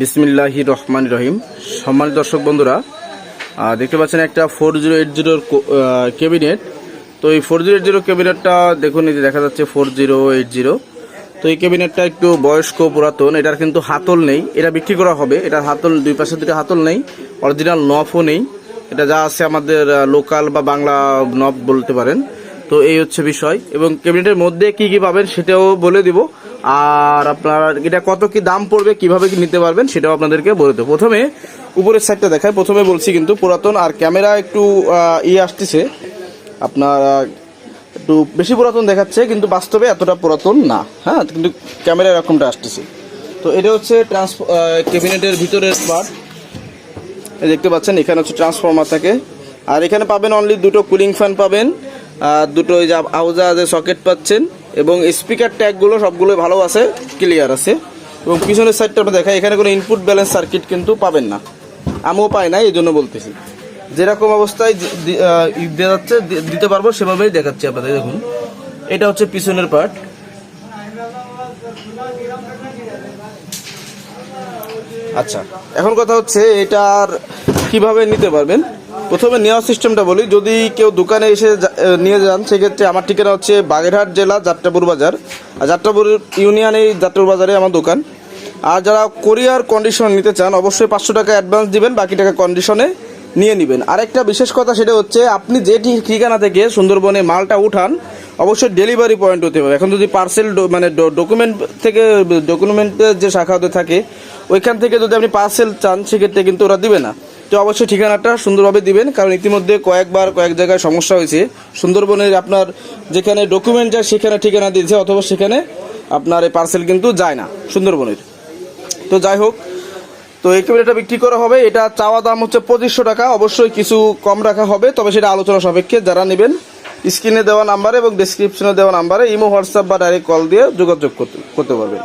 বিসমিল্লাহি রহমান রহিম। সম্মানিত দর্শক বন্ধুরা দেখতে পাচ্ছেন একটা ফোর জিরো এইট জিরোর ক্যাবিনেট। তো এই ফোর জিরো এইট জিরো ক্যাবিনেটটা দেখুন, এই যে দেখা যাচ্ছে ফোর জিরো এইট জিরো। তো এই ক্যাবিনেটটা একটু বয়স্ক, পুরাতন, এটার কিন্তু হাতল নেই। এটা বিক্রি করা হবে, এটার হাতল, দুই পাশে দুটো হাতল নেই, অরিজিনাল নফও নেই। এটা যা আছে আমাদের লোকাল বা বাংলা নফ বলতে পারেন। তো এই হচ্ছে বিষয়। এবং ক্যাবিনেটের মধ্যে কি কি পাবেন সেটাও বলে দিব। আর আপনার এটা কত কি দাম পড়বে, কীভাবে কি নিতে পারবেন সেটাও আপনাদেরকে বলে দেবো। প্রথমে উপরের সাইডটা দেখায় প্রথমে বলছি কিন্তু পুরাতন, আর ক্যামেরা একটু ইয়ে আসতেছে। আপনার একটু বেশি পুরাতন দেখাচ্ছে, কিন্তু বাস্তবে এতটা পুরাতন না। হ্যাঁ কিন্তু ক্যামেরা এরকমটা আসতেছে। তো এটা হচ্ছে ট্রান্সফ ক্যাবিনেটের ভিতরের পার্ট দেখতে পাচ্ছেন, এখানে হচ্ছে ট্রান্সফর্মার থাকে। আর এখানে পাবেন অনলি দুটো কুলিং ফ্যান পাবেন, আর দুটো ওই যে আউজা যে সকেট পাচ্ছেন। এবং স্পিকার ট্যাগগুলো সবগুলো ভালো আছে ক্লিয়ার আছে। এবং পিছনের সাইডটা আমরা দেখাই এখানে কোনো ইনপুট ব্যালেন্স সার্কিট কিন্তু পাবেন না। আমিও পাই না এই জন্য বলতেছি। যেরকম অবস্থায় দি- দি- আহ, ই দেওয়া যাচ্ছে দিতে পারব সেভাবেই দেখাচ্ছি আপনাদের দেখুন। এটা হচ্ছে পিছনের পার্ট আচ্ছা এখন কথা হচ্ছে এটার কীভাবে নিতে পারবেন? প্রথমে নেওয়ার সিস্টেমটা বলি, যদি কেউ দোকানে এসে নিয়ে যান, সেক্ষেত্রে আমার ঠিকানা হচ্ছে বাগেরহাট জেলা যাত্রাপুর বাজার। আর যাত্রাপুর ইউনিয়নে যাত্রাপুর বাজারে আমার দোকান। আর যারা কোরিয়ার কন্ডিশন নিতে চান, অবশ্যই পাঁচশো টাকা অ্যাডভান্স দিবেন, বাকি টাকা কন্ডিশনে নিয়ে নেবেন। আরেকটা বিশেষ কথা সেটা হচ্ছে, আপনি যে ঠিকানা থেকে সুন্দরবনে মালটা উঠান, অবশ্যই ডেলিভারি পয়েন্ট হতে হবে। এখন যদি পার্সেল মানে ডকুমেন্ট থেকে ডকুমেন্টের যে শাখা হতে থাকে, ওইখান থেকে যদি আপনি পার্সেল চান, সেক্ষেত্রে কিন্তু ওরা দিবে না। তো অবশ্যই ঠিকানাটা সুন্দরভাবে দিবেন, কারণ ইতিমধ্যে কয়েকবার কয়েক জায়গায় সমস্যা হয়েছে। সুন্দরবনের আপনার যেখানে ডকুমেন্ট যায়, সেখানে ঠিকানা দিয়েছে, অথবা সেখানে আপনার এই পার্সেল কিন্তু যায় না, সুন্দরবনের। তো যাই হোক, তো এই ক্যামেরাটা বিক্রি করা হবে। এটা চাওয়া দাম হচ্ছে পঁচিশশো টাকা, অবশ্যই কিছু কম রাখা হবে, তবে সেটা আলোচনা সাপেক্ষে যারা নেবেন, স্ক্রিনে দেওয়া নাম্বারে এবং ডিসক্রিপশনে দেওয়া নাম্বারে ইমো, হোয়াটসঅ্যাপ বা ডাইরেক্ট কল দিয়ে যোগাযোগ করতে করতে পারবেন।